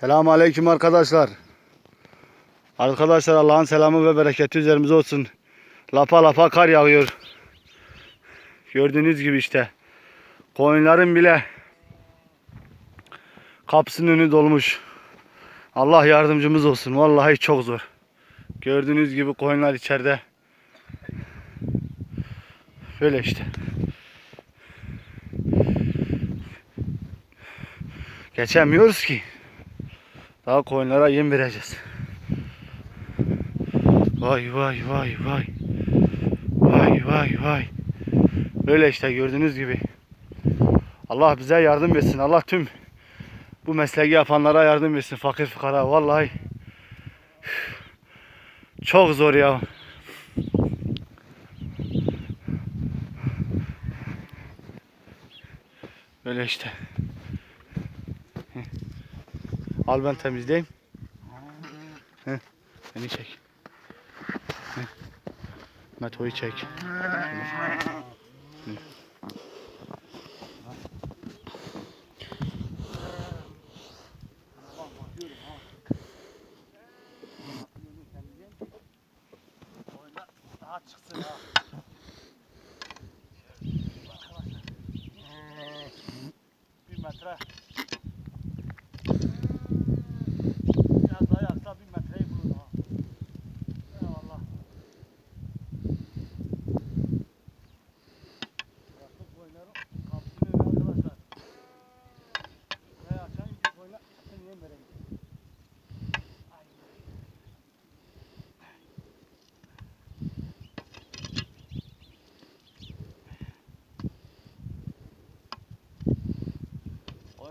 Selamun Aleyküm arkadaşlar. Arkadaşlar Allah'ın selamı ve bereketi üzerimize olsun. Lapa lapa kar yağıyor. Gördüğünüz gibi işte. Koyunların bile kapısının önü dolmuş. Allah yardımcımız olsun. Vallahi çok zor. Gördüğünüz gibi koyunlar içeride. Böyle işte. Geçemiyoruz ki. Daha koyunlara yem vereceğiz. Vay vay vay vay. Vay vay vay. Böyle işte gördüğünüz gibi. Allah bize yardım etsin. Allah tüm bu mesleği yapanlara yardım etsin. Fakir fukara. Vallahi çok zor ya. Böyle işte. Al ben temizleyeyim. Heh, beni çek. Heh. Meto'yu çek. Hı. Daha çıksın ha. Bir metre.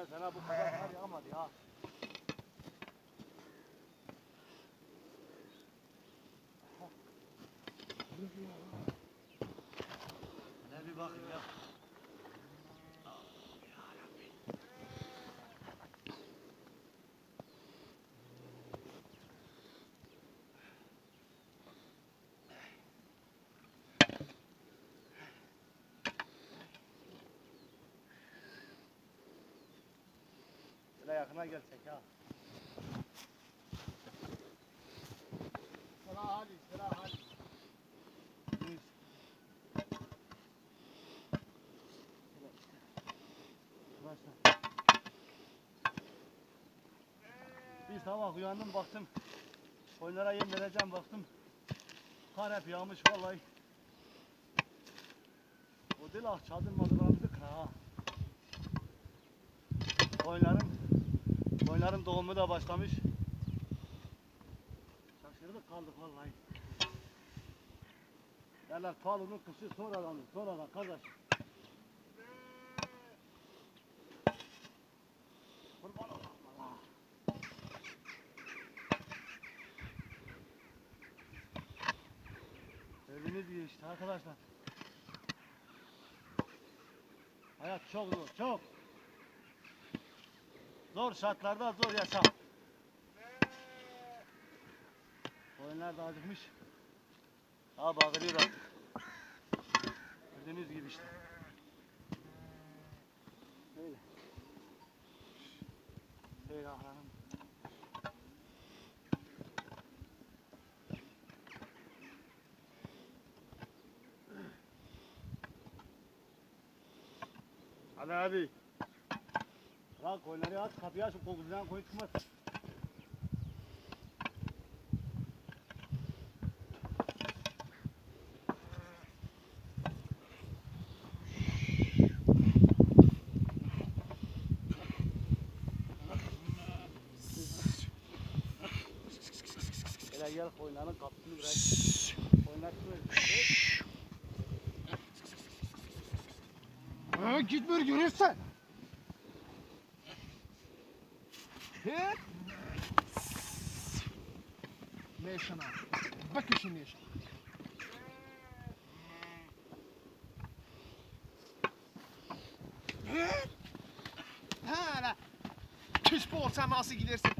Geçen sene bu kadar kar yağmadı ya. Ne bir bakın ya. Yakına gelsek ha. Sıra hadi, sıra hadi. Bir. Sabah uyandım baktım. Koyunlara yem vereceğim baktım. Kar hep yağmış vallahi. O değil ah çadır madırlarımızı ha. Koyunların koyunların doğumu da başlamış. Şaşırdık kaldık vallahi. Derler palunun kışı sonradan, sonradan kardeş. Kurban olayım Allah. Gördüğünüz gibi işte arkadaşlar. Hayat çok zor, çok. Zor şartlarda zor yaşam. Koyunlar da acıkmış. Daha bağırıyor artık. Gördüğünüz gibi işte. Böyle. Böyle ahlanım. Hadi abi. Kal koyları at, kapıyı aç, kokusundan koyun çıkmaz. Gel gel koyunların kapısını bırak. Koyunlar çıkıyor. Ha, gitmiyor görürsen. He? Meşana. Bak işin meşana. He? Ha la. Küs bu olsa nasıl gidersin?